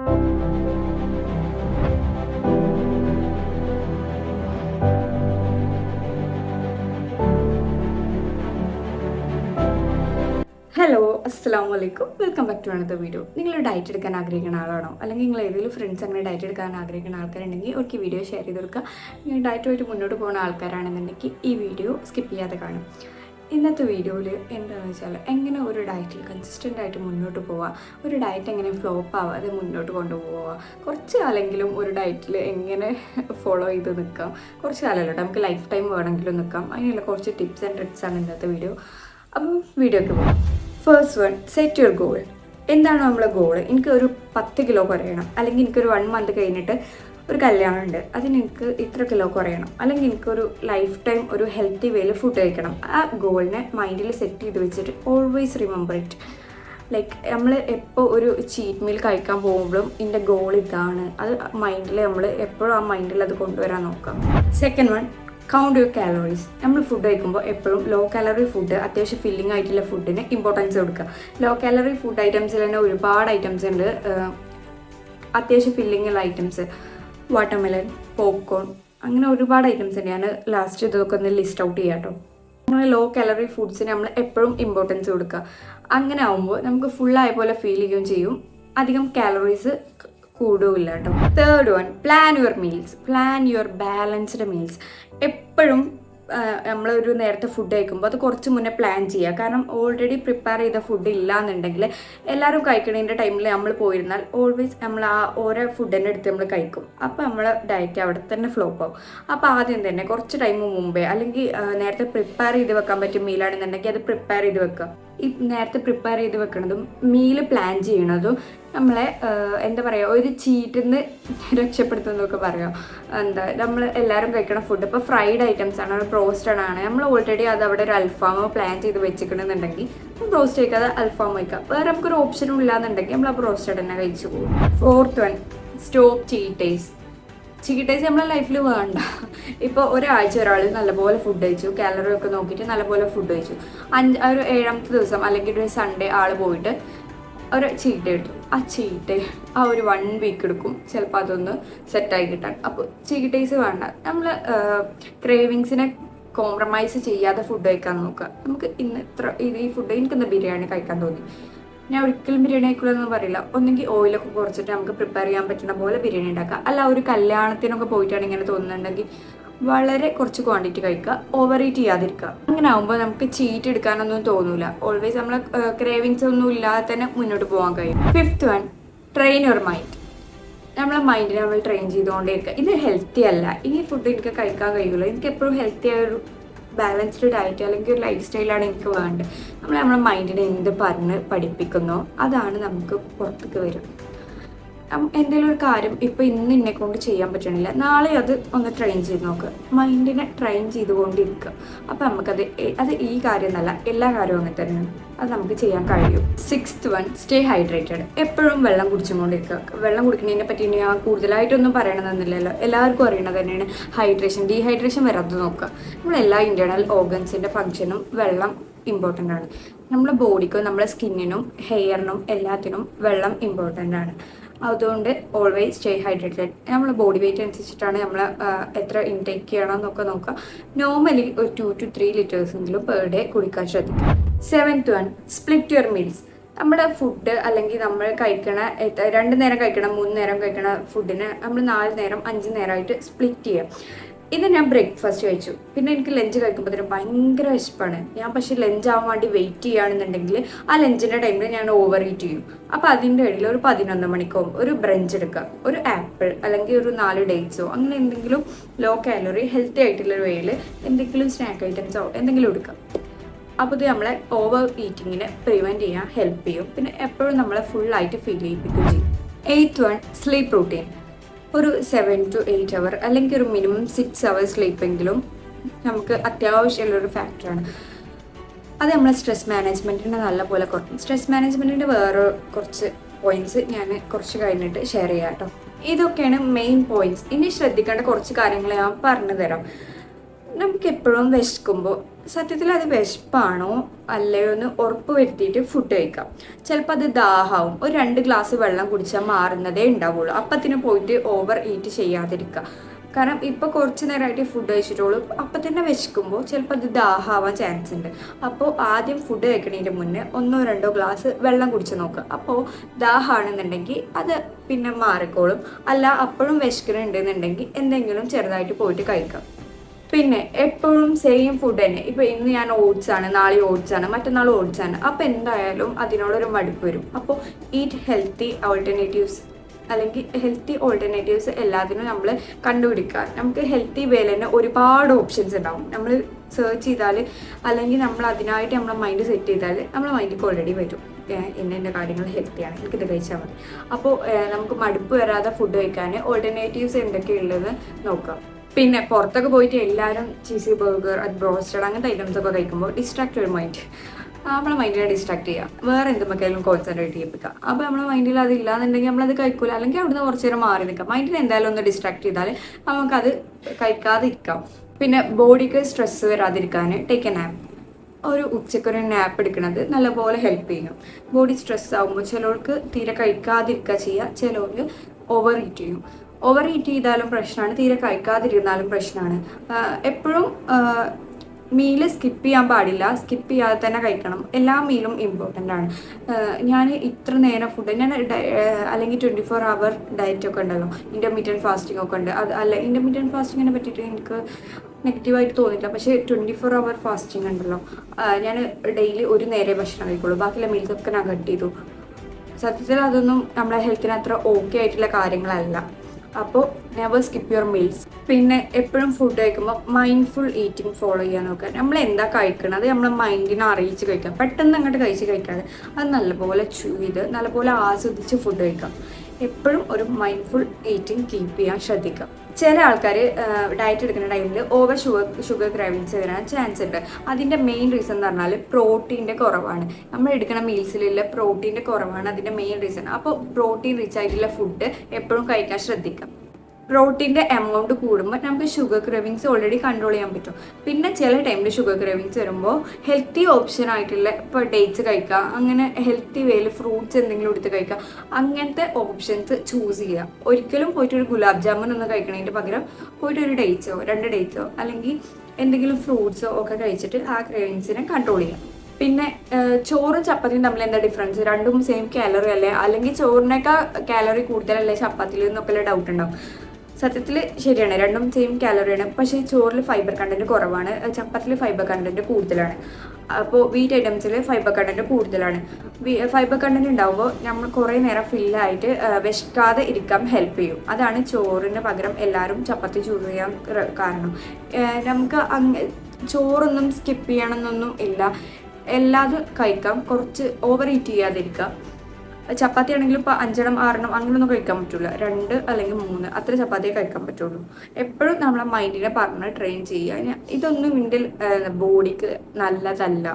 Hello അസ്സാം വലൈക്കും welcome back to അണത്തെ വീഡിയോ നിങ്ങൾ ഡയറ്റ് എടുക്കാൻ ആഗ്രഹിക്കുന്ന ആളാണോ? അല്ലെങ്കിൽ നിങ്ങൾ ഏതെങ്കിലും ഫ്രണ്ട്സ് അങ്ങനെ ഡയറ്റ് എടുക്കാൻ ആഗ്രഹിക്കുന്ന ആൾക്കാരുണ്ടെങ്കിൽ അവർക്ക് വീഡിയോ ഷെയർ ചെയ്ത് കൊടുക്കുക. ഡയറ്റുമായിട്ട് മുന്നോട്ട് പോകുന്ന ആൾക്കാരാണെന്നുണ്ടെങ്കിൽ ഈ വീഡിയോ സ്കിപ്പ് ചെയ്യാതെ കാണും. ഇന്നത്തെ വീഡിയോയിൽ എന്താണെന്ന് വെച്ചാൽ എങ്ങനെ ഒരു ഡയറ്റിൽ കൺസിസ്റ്റന്റ് ആയിട്ട് മുന്നോട്ട് പോവുക ഒരു ഡയറ്റ് എങ്ങനെ ഫ്ലോപ്പ് ആവാതെ മുന്നോട്ട് കൊണ്ടുപോവുക. കുറച്ച് കാലെങ്കിലും ഒരു ഡയറ്റിൽ എങ്ങനെ ഫോളോ ചെയ്ത് നിൽക്കാം. കുറച്ച് കാലമല്ലോ നമുക്ക് ലൈഫ് ടൈം വേണമെങ്കിലും നിൽക്കാം. അതിനുള്ള കുറച്ച് ടിപ്സ് ആൻഡ് ട്രിക്സ് ആണ് ഇന്നത്തെ വീഡിയോ അപ്പം വീഡിയോക്ക് പോകാം. First one set your goal എന്താണ് നമ്മളെ ഗോൾ എനിക്ക് ഒരു പത്ത് കിലോ കുറയണം. അല്ലെങ്കിൽ എനിക്കൊരു വൺ മന്ത് കഴിഞ്ഞിട്ട് ഒരു കല്യാണം ഉണ്ട് അതിന് എനിക്ക് ഇത്ര കിലോ കുറയണം. അല്ലെങ്കിൽ എനിക്കൊരു ലൈഫ് ടൈം ഒരു ഹെൽത്തി വേയിൽ ഫുഡ് കഴിക്കണം. ആ ഗോളിനെ മൈൻഡിൽ സെറ്റ് ചെയ്ത് വെച്ചിട്ട് ഓൾവേസ് റിമെമ്പർ ഇറ്റ് ലൈക്ക് നമ്മൾ എപ്പോൾ ഒരു ചീറ്റ് മീൽ കഴിക്കാൻ പോകുമ്പോഴും എന്റെ ഗോൾ ഇതാണ്. അത് മൈൻഡിൽ നമ്മൾ എപ്പോഴും ആ മൈൻഡിൽ അത് കൊണ്ടുവരാൻ നോക്കാം. Second one count your calories നമ്മൾ ഫുഡ് കഴിക്കുമ്പോൾ എപ്പോഴും ലോ കാലറി ഫുഡ് അത്യാവശ്യം ഫില്ലിംഗ് ആയിട്ടുള്ള ഫുഡിന് ഇമ്പോർട്ടൻസ് കൊടുക്കുക. ലോ കാലറി ഫുഡ് ഐറ്റംസിൽ തന്നെ ഒരുപാട് ഐറ്റംസ് ഉണ്ട് അത്യാവശ്യം ഫില്ലിംഗ് ഉള്ള ഐറ്റംസ് വാട്ടർമെലൻ പോപ്കോൺ അങ്ങനെ ഒരുപാട് ഐറ്റംസ് ഉണ്ട്. ഞാൻ ലാസ്റ്റ് ഇതൊക്കെ ഒന്ന് ലിസ്റ്റ് ഔട്ട് ചെയ്യാം കേട്ടോ അങ്ങനെ ലോ കാലറി ഫുഡ്സിന് നമ്മൾ എപ്പോഴും ഇമ്പോർട്ടൻസ് കൊടുക്കുക അങ്ങനെ ആവുമ്പോൾ നമുക്ക് ഫുള്ളായ പോലെ ഫീൽ ചെയ്യുകയും ചെയ്യും. അധികം കാലറീസ് കൂടുകയില്ല കേട്ടോ third one plan your meals plan your balanced meals എപ്പോഴും നമ്മളൊരു നേരത്തെ ഫുഡ് കഴിക്കുമ്പോൾ അത് കുറച്ച് മുന്നേ പ്ലാൻ ചെയ്യുക കാരണം ഓൾറെഡി പ്രിപ്പയർ ചെയ്ത ഫുഡ് ഇല്ല എന്നുണ്ടെങ്കിൽ എല്ലാവരും കഴിക്കണതിന്റെ ടൈമിൽ നമ്മൾ പോയിരുന്നാൽ ഓൾവേസ് നമ്മൾ ആ ഓരോ ഫുഡിന്റെ അടുത്ത് നമ്മൾ കഴിക്കും. അപ്പോൾ നമ്മൾ ഡയറ്റ് അവിടെ തന്നെ ഫ്ലോപ്പ് ആവും. അപ്പോൾ ആദ്യം തന്നെ കുറച്ച് ടൈം മുമ്പേ അല്ലെങ്കിൽ നേരത്തെ പ്രിപ്പയർ ചെയ്ത് വെക്കാൻ പറ്റിയ മീലാണെന്നുണ്ടെങ്കിൽ അത് പ്രിപ്പയർ ചെയ്ത് വെക്കുക ഈ നേരത്തെ പ്രിപ്പയർ ചെയ്ത് വെക്കുന്നതും മീൽ പ്ലാൻ ചെയ്യണതും നമ്മളെ എന്താ പറയുക ഒരു ചീറ്റിൽ നിന്ന് രക്ഷപ്പെടുത്തുന്നതൊക്കെ പറയാം. എന്താ നമ്മൾ എല്ലാവരും കഴിക്കണ ഫുഡ് ഇപ്പോൾ ഫ്രൈഡ് ഐറ്റംസ് ആണ് റോസ്റ്റഡ് ആണ്. നമ്മൾ ഓൾറെഡി അത് അവിടെ ഒരു അൽഫാമോ പ്ലാൻ ചെയ്ത് വെച്ചിക്കണമെന്നുണ്ടെങ്കിൽ റോസ്റ്റ് കഴിക്കാതെ അൽഫാം വയ്ക്കാം വേറെ നമുക്കൊരു ഓപ്ഷനും ഇല്ലാന്നുണ്ടെങ്കിൽ നമ്മൾ ആ റോസ്റ്റഡ് തന്നെ കഴിച്ചു പോകും. Fourth one stop cheaters cheaters നമ്മളെ ലൈഫിൽ വേണ്ട. ഇപ്പോൾ ഒരാഴ്ച ഒരാൾ നല്ലപോലെ ഫുഡ് കഴിച്ചു കാലറി ഒക്കെ നോക്കിയിട്ട് നല്ലപോലെ ഫുഡ് കഴിച്ചു. അഞ്ച് ഒരു ഏഴാമത്തെ ദിവസം അല്ലെങ്കിൽ ഒരു സൺഡേ ആൾ പോയിട്ട് ഒരു ചീട്ട എടുത്തു. ആ ചീട്ട ആ ഒരു വൺ വീക്ക് എടുക്കും. ചിലപ്പോൾ അതൊന്ന് സെറ്റായി കിട്ടാൻ. അപ്പോൾ ചീട്ടേസ് വേണ്ട. നമ്മൾ ക്രേവിങ്സിനെ കോംപ്രമൈസ് ചെയ്യാതെ ഫുഡ് കഴിക്കാൻ നോക്കുക. നമുക്ക് ഇന്ന് ഇത്ര ഇത് ഈ ഫുഡ് എനിക്കിന്ന് ബിരിയാണി കഴിക്കാൻ തോന്നി. ഞാൻ ഒരിക്കലും ബിരിയാണി എന്ന് പറയില്ല. ഒന്നെങ്കിൽ ഓയിലൊക്കെ കുറച്ചിട്ട് നമുക്ക് പ്രിപ്പയർ ചെയ്യാൻ പറ്റുന്ന പോലെ ബിരിയാണി ഉണ്ടാക്കുക അല്ല ഒരു കല്യാണത്തിനൊക്കെ പോയിട്ടാണ് ഇങ്ങനെ തോന്നുന്നുണ്ടെങ്കിൽ വളരെ കുറച്ച് ക്വാണ്ടിറ്റി കഴിക്കുക. ഓവർ ഈറ്റ് ചെയ്യാതിരിക്കുക. അങ്ങനെ ആകുമ്പോൾ നമുക്ക് ചീറ്റ് എടുക്കാനൊന്നും തോന്നൂല. ഓൾവേസ് നമ്മൾ ക്രേവിങ്സ് ഒന്നും ഇല്ലാതെ തന്നെ മുന്നോട്ട് പോകാൻ കഴിയും. Fifth one train your mind നമ്മളെ മൈൻഡിനെ നമ്മൾ ട്രെയിൻ ചെയ്തുകൊണ്ടേ ഇരിക്കുക. ഇത് ഹെൽത്തി അല്ല. ഇനി ഫുഡ് എനിക്ക് കഴിക്കാൻ കഴിയുള്ളൂ എനിക്ക് എപ്പോഴും ഹെൽത്തി ആയ ഒരു ബാലൻസ്ഡ് ഡയറ്റ് അല്ലെങ്കിൽ ഒരു ലൈഫ് സ്റ്റൈലാണ് എനിക്ക് വേണ്ടത്. നമ്മൾ നമ്മുടെ മൈൻഡിനെ എന്ത് പറഞ്ഞ് പഠിപ്പിക്കുന്നോ അതാണ് നമുക്ക് പുറത്തേക്ക് വരും എന്തെങ്കിലും ഒരു കാര്യം ഇപ്പം ഇന്ന് എന്നെ കൊണ്ട് ചെയ്യാൻ പറ്റണില്ല. നാളെ അത് ഒന്ന് ട്രെയിൻ ചെയ്ത് നോക്കുക മൈൻഡിനെ ട്രെയിൻ ചെയ്തുകൊണ്ടിരിക്കുക അപ്പം നമുക്കത് അത് ഈ കാര്യം എന്നല്ല എല്ലാ കാര്യവും അങ്ങനെ തന്നെയാണ്. അത് നമുക്ക് ചെയ്യാൻ കഴിയും. സിക്സ്ത് വൺ സ്റ്റേ ഹൈഡ്രേറ്റഡ് എപ്പോഴും വെള്ളം കുടിച്ചുകൊണ്ടിരിക്കുക വെള്ളം കുടിക്കുന്നതിനെ പറ്റി ഞാൻ കൂടുതലായിട്ടൊന്നും പറയണമെന്നില്ലല്ലോ എല്ലാവർക്കും അറിയണത് തന്നെയാണ് ഹൈഡ്രേഷൻ ഡീഹൈഡ്രേഷൻ വരാതെ നോക്കുക നമ്മളെല്ലാ ഇന്റേർണൽ ഓർഗൻസിന്റെ ഫങ്ഷനും വെള്ളം ഇമ്പോർട്ടന്റ് ആണ്. നമ്മുടെ ബോഡിക്കും നമ്മുടെ സ്കിന്നിനും ഹെയറിനും എല്ലാത്തിനും വെള്ളം ഇമ്പോർട്ടന്റ് ആണ്. അതുകൊണ്ട് ഓൾവേസ് സ്റ്റേ ഹൈഡ്രേറ്റഡ് നമ്മൾ ബോഡി വെയിറ്റ് അനുസരിച്ചിട്ടാണ് നമ്മൾ എത്ര ഇൻടേക്ക് ചെയ്യണം എന്നൊക്കെ നോക്കുക. നോർമലി ഒരു ടു ടു ത്രീ ലിറ്റേഴ്സെങ്കിലും പെർ ഡേ കുടിക്കാൻ ശ്രദ്ധിക്കുക. Seventh one split your meals നമ്മുടെ ഫുഡ് അല്ലെങ്കിൽ നമ്മൾ കഴിക്കണ രണ്ട് നേരം കഴിക്കണം മൂന്ന് നേരം കഴിക്കണ ഫുഡിനെ നമ്മൾ നാല് നേരം അഞ്ച് നേരമായിട്ട് സ്പ്ലിറ്റ് ചെയ്യുക. ഇത് ഞാൻ ബ്രേക്ക്ഫാസ്റ്റ് കഴിച്ചു. പിന്നെ എനിക്ക് ലഞ്ച് കഴിക്കുമ്പോഴത്തേനും ഭയങ്കര വിശപ്പാണ്. ഞാൻ പക്ഷേ ലഞ്ച് ആവാൻ വേണ്ടി വെയിറ്റ് ചെയ്യുകയാണെന്നുണ്ടെങ്കിൽ ആ ലഞ്ചിന്റെ ടൈമിൽ ഞാൻ ഓവർ ഈറ്റ് ചെയ്യും. അപ്പോൾ അതിന്റെ ഇടയിൽ ഒരു പതിനൊന്ന് മണിക്കോ ഒരു ബ്രഞ്ച് എടുക്കുക. ഒരു ആപ്പിൾ അല്ലെങ്കിൽ ഒരു നാല് ഡേറ്റ്സോ അങ്ങനെ എന്തെങ്കിലും ലോ കാലറി ഹെൽത്തി ആയിട്ടുള്ള ഒരു വേയിൽ എന്തെങ്കിലും സ്നാക്ക് ഐറ്റംസോ എന്തെങ്കിലും എടുക്കുക. അപ്പോൾ ഇത് നമ്മളെ ഓവർ ഈറ്റിങ്ങിനെ പ്രിവെന്റ് ചെയ്യാൻ ഹെൽപ്പ് ചെയ്യും. പിന്നെ എപ്പോഴും നമ്മളെ ഫുള്ളായിട്ട് ഫീൽ ചെയ്യിപ്പിക്കുകയും ചെയ്യും. എയ്ത്ത് വൺ സ്ലീപ്പ് റൂട്ടീൻ ഒരു സെവൻ ടു എയ്റ്റ് അവർ അല്ലെങ്കിൽ ഒരു മിനിമം സിക്സ് അവേഴ്സ് സ്ലീപ്പെങ്കിലും നമുക്ക് അത്യാവശ്യമുള്ളൊരു ഫാക്ടറാണ് അത് നമ്മളെ സ്ട്രെസ് മാനേജ്മെന്റിനെ നല്ലപോലെ കുറയ്ക്കും സ്ട്രെസ് മാനേജ്മെന്റിന്റെ വേറെ കുറച്ച് പോയിന്റ്സ് ഞാൻ കുറച്ച് കഴിഞ്ഞിട്ട് ഷെയർ ചെയ്യാം കേട്ടോ ഇതൊക്കെയാണ് മെയിൻ പോയിന്റ്സ് ഇനി ശ്രദ്ധിക്കേണ്ട കുറച്ച് കാര്യങ്ങൾ ഞാൻ പറഞ്ഞു തരാം നമുക്ക് എപ്പോഴും വിശക്കുമ്പോൾ സത്യത്തിൽ അത് വിശപ്പാണോ അല്ലയോ എന്ന് ഉറപ്പ് വരുത്തിയിട്ട് ഫുഡ് കഴിക്കാം. ചിലപ്പോൾ അത് ദാഹാവും. ഒരു രണ്ട് ഗ്ലാസ് വെള്ളം കുടിച്ചാൽ മാറുന്നതേ ഉണ്ടാവുള്ളൂ. അപ്പത്തിന് പോയിട്ട് ഓവർ ഈറ്റ് ചെയ്യാതിരിക്കുക. കാരണം ഇപ്പോൾ കുറച്ച് നേരമായിട്ട് ഫുഡ് കഴിച്ചിട്ടുള്ളൂ. അപ്പം തന്നെ വിശക്കുമ്പോൾ ചിലപ്പോൾ അത് ദാഹാവാൻ ചാൻസ് ഉണ്ട്. അപ്പോൾ ആദ്യം ഫുഡ് കഴിക്കണതിന്റെ മുന്നേ ഒന്നോ രണ്ടോ ഗ്ലാസ് വെള്ളം കുടിച്ച് നോക്കുക. അപ്പോൾ ദാഹാണെന്നുണ്ടെങ്കിൽ അത് പിന്നെ മാറിക്കോളും. അല്ല അപ്പോഴും വിശക്കണുണ്ടെന്നുണ്ടെങ്കിൽ എന്തെങ്കിലും ചെറുതായിട്ട് പോയിട്ട് കഴിക്കാം. പിന്നെ എപ്പോഴും സെയിം ഫുഡ് തന്നെ. ഇപ്പൊ ഇന്ന് ഞാൻ ഓട്സ് ആണ് നാളെ ഓട്സ് ആണ് മറ്റന്നാൾ ഓട്സ് ആണ്. അപ്പൊ എന്തായാലും അതിനോടൊരു മടുപ്പ് വരും. അപ്പോൾ ഈറ്റ് ഹെൽത്തി ഓൾട്ടർനേറ്റീവ്സ് അല്ലെങ്കിൽ ഹെൽത്തി ഓൾട്ടർനേറ്റീവ്സ് എല്ലാത്തിനും നമ്മൾ കണ്ടുപിടിക്കുക. നമുക്ക് ഹെൽത്തി വേല തന്നെ ഒരുപാട് ഓപ്ഷൻസ് ഉണ്ടാവും. നമ്മൾ സെർച്ച് ചെയ്താൽ അല്ലെങ്കിൽ നമ്മൾ അതിനായിട്ട് നമ്മളെ മൈൻഡ് സെറ്റ് ചെയ്താൽ നമ്മളെ മൈൻഡിലേക്ക് ഓൾറെഡി വരും. എന്നെ ഇന്ന കാര്യങ്ങൾ ഹെൽത്തിയാണ് എനിക്ക് ഇത് കഴിച്ചാൽ മതി. അപ്പോൾ നമുക്ക് മടുപ്പ് വരാതെ ഫുഡ് കഴിക്കാൻ ഓൾട്ടർനേറ്റീവ്സ് എന്തൊക്കെയുള്ളത് നോക്കാം. പിന്നെ പുറത്തൊക്കെ പോയിട്ട് എല്ലാവരും ചീസി ബർഗർ അത് ബ്രോസ്റ്റഡ് അങ്ങനത്തെ ഐറ്റംസ് ഒക്കെ കഴിക്കുമ്പോൾ ഡിസ്ട്രാക്ട് ഒരു മൈൻഡ് നമ്മളെ മൈൻഡിനെ ഡിസ്ട്രാക്ട് ചെയ്യുക വേറെ എന്തുമൊക്കെയായാലും കോൺസെൻട്രേറ്റ് ചെയ്യിപ്പിക്കുക അപ്പോൾ നമ്മുടെ മൈൻഡിൽ അത് ഇല്ലാന്നുണ്ടെങ്കിൽ നമ്മളത് കഴിക്കില്ല അല്ലെങ്കിൽ അവിടുന്ന് കുറച്ച് നേരം മാറി നിൽക്കാം. മൈൻഡിനെ എന്തായാലും ഒന്ന് ഡിസ്ട്രാക്ട് ചെയ്താൽ നമുക്കത് കഴിക്കാതിരിക്കാം. പിന്നെ ബോഡിക്ക് സ്ട്രെസ് വരാതിരിക്കാൻ ടേക്ക് എ നാപ്പ് ഒരു ഉച്ചക്കൊരു നാപ്പ് എടുക്കുന്നത് നല്ലപോലെ ഹെൽപ്പ് ചെയ്യും. ബോഡി സ്ട്രെസ് ആകുമ്പോൾ ചിലവർക്ക് തീരെ കഴിക്കാതിരിക്കുക ചെയ്യുക. ചിലവർ ഓവർ ഈറ്റ് ചെയ്യും. ഓവർ ഈറ്റ് ചെയ്താലും പ്രശ്നമാണ് തീരെ കഴിക്കാതിരുന്നാലും പ്രശ്നമാണ്. എപ്പോഴും മീൽ സ്കിപ്പ് ചെയ്യാൻ പാടില്ല. സ്കിപ്പ് ചെയ്യാതെ തന്നെ കഴിക്കണം. എല്ലാ മീലും ഇമ്പോർട്ടന്റ് ആണ്. ഞാൻ ഇത്ര നേരം ഫുഡ് ഞാൻ അല്ലെങ്കിൽ ട്വന്റി ഫോർ അവർ ഡയറ്റ് ഒക്കെ ഉണ്ടല്ലോ. ഇന്റർമീഡിയൻ ഫാസ്റ്റിംഗ് ഒക്കെ ഉണ്ട്. അത് അല്ല ഇന്റർമീഡിയൻ ഫാസ്റ്റിങ്ങിനെ പറ്റിയിട്ട് എനിക്ക് നെഗറ്റീവായിട്ട് തോന്നില്ല പക്ഷേ ട്വന്റി ഫോർ അവർ ഫാസ്റ്റിംഗ് ഉണ്ടല്ലോ ഞാൻ ഡെയിലി ഒരു നേരെ ഭക്ഷണം കഴിക്കുള്ളൂ. ബാക്കിയുള്ള മീൽസൊക്കെ ഞാൻ കട്ട് ചെയ്തു. സത്യത്തിൽ അതൊന്നും നമ്മളെ ഹെൽത്തിന് അത്ര ഓക്കെ ആയിട്ടുള്ള കാര്യങ്ങളല്ല. അപ്പോൾ നെവർ സ്കിപ്പ് യുവർ മീൽസ് പിന്നെ എപ്പോഴും ഫുഡ് കഴിക്കുമ്പോൾ മൈൻഡ്ഫുൾ ഈറ്റിംഗ് ഫോളോ ചെയ്യാൻ നോക്കുക. നമ്മൾ എന്താ കഴിക്കണത് നമ്മളെ മൈൻഡിനെ അറിയിച്ച് കഴിക്കാം. പെട്ടെന്ന് അങ്ങോട്ട് കഴിച്ച് കഴിക്കാതെ അത് നല്ലപോലെ ചൂ ചെയ്ത് നല്ലപോലെ ആസ്വദിച്ച് ഫുഡ് കഴിക്കാം. എപ്പോഴും ഒരു മൈൻഡ്ഫുൾ ഈറ്റിംഗ് കീപ്പ് ചെയ്യാൻ ശ്രദ്ധിക്കുക. ചില ആൾക്കാർ ഡയറ്റ് എടുക്കുന്ന ടൈമിൽ ഓവർ ഷുഗർ ഷുഗർ ക്രൈവിങ്സ് വരാൻ ചാൻസ് ഉണ്ട്. അതിന്റെ മെയിൻ റീസൺ എന്ന് പറഞ്ഞാൽ പ്രോട്ടീന്റെ കുറവാണ്. നമ്മൾ എടുക്കുന്ന മീൽസിലുള്ള പ്രോട്ടീന്റെ കുറവാണ് അതിന്റെ മെയിൻ റീസൺ അപ്പോൾ പ്രോട്ടീൻ റിച്ച് ആയിട്ടുള്ള ഫുഡ് എപ്പോഴും കഴിക്കാൻ ശ്രദ്ധിക്കാം പ്രോട്ടീന്റെ എമൗണ്ട് കൂടുമ്പോൾ നമുക്ക് ഷുഗർ ക്രേവിങ്സ് ഓൾറെഡി കൺട്രോൾ ചെയ്യാൻ പറ്റും. പിന്നെ ചില ടൈമിൽ ഷുഗർ ക്രേവിങ്സ് വരുമ്പോൾ ഹെൽത്തി ഓപ്ഷൻ ആയിട്ടുള്ള ഇപ്പോൾ ഡേറ്റ്സ് കഴിക്കുക അങ്ങനെ ഹെൽത്തി വേയിൽ ഫ്രൂട്ട്സ് എന്തെങ്കിലും എടുത്ത് കഴിക്കുക അങ്ങനത്തെ ഓപ്ഷൻസ് ചൂസ് ചെയ്യുക. ഒരിക്കലും പോയിട്ട് ഒരു ഗുലാബ് ജാമുൻ ഒന്ന് കഴിക്കണതിന്റെ പകരം പോയിട്ട് ഒരു ഡേറ്റ്സോ രണ്ട് ഡേറ്റ്സോ അല്ലെങ്കിൽ എന്തെങ്കിലും ഫ്രൂട്ട്സോ ഒക്കെ കഴിച്ചിട്ട് ആ ക്രേവിങ്സിനെ കൺട്രോൾ ചെയ്യുക. പിന്നെ ചോറും ചപ്പാത്തിയും തമ്മിൽ എന്താ ഡിഫറൻസ് രണ്ടും സെയിം കാലറി അല്ലേ? അല്ലെങ്കിൽ ചോറിനേക്കാൾ കാലറി കൂടുതലല്ലേ ചപ്പാത്തിയിൽ നിന്നൊക്കെ ഡൗട്ട് ഉണ്ടാവും. സത്യത്തിൽ ശരിയാണ്. രണ്ടും സെയിം കാലറിയാണ് പക്ഷേ ചോറിൽ ഫൈബർ കണ്ടന്റ് കുറവാണ്. ചപ്പാത്തിൽ ഫൈബർ കണ്ടന്റ് കൂടുതലാണ്. അപ്പോൾ വീറ്റ് ഐറ്റംസിൽ ഫൈബർ കണ്ടന്റ് കൂടുതലാണ്. ഫൈബർ കണ്ടന്റ് ഉണ്ടാകുമ്പോൾ നമ്മൾ കുറേ നേരം ഫില്ലായിട്ട് വിശക്കാതെ ഇരിക്കാൻ ഹെൽപ്പ് ചെയ്യും. അതാണ് ചോറിന് പകരം എല്ലാവരും ചപ്പാത്തി ചൂസ് ചെയ്യാൻ കാരണം. നമുക്ക് അങ്ങ് ചോറൊന്നും സ്കിപ്പ് ചെയ്യണമെന്നൊന്നും ഇല്ല. എല്ലാതും കഴിക്കാം. കുറച്ച് ഓവർ ഈറ്റ് ചെയ്യാതിരിക്കുക ചപ്പാത്തി ആണെങ്കിലും ഇപ്പോൾ അഞ്ചെണ്ണം ആറെണ്ണം അങ്ങനെയൊന്നും കഴിക്കാൻ പറ്റില്ല രണ്ട് അല്ലെങ്കിൽ മൂന്ന് അത്ര ചപ്പാത്തിയെ കഴിക്കാൻ പറ്റുള്ളൂ. എപ്പോഴും നമ്മളെ മൈൻഡിനെ പറഞ്ഞ് ട്രെയിൻ ചെയ്യുക. ഇതൊന്നും ഇതിന്റെ ബോഡിക്ക് നല്ലതല്ല.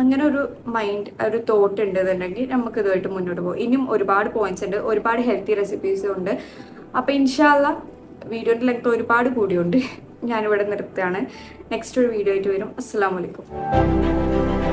അങ്ങനെ ഒരു മൈൻഡ് ഒരു തോട്ട് ഉണ്ടെന്നുണ്ടെങ്കിൽ നമുക്ക് ഇതുമായിട്ട് മുന്നോട്ട് പോകും. ഇനിയും ഒരുപാട് പോയിന്റ്സ് ഉണ്ട് ഒരുപാട് ഹെൽത്തി റെസിപ്പീസ് ഉണ്ട്. അപ്പോൾ ഇൻഷാല്ല വീഡിയോന്റെ ലെങ്ത് ഒരുപാട് കൂടിയുണ്ട്. ഞാനിവിടെ നിർത്തുകയാണ്. നെക്സ്റ്റ് ഒരു വീഡിയോ ആയിട്ട് വരും. അസ്സാം വലൈക്കും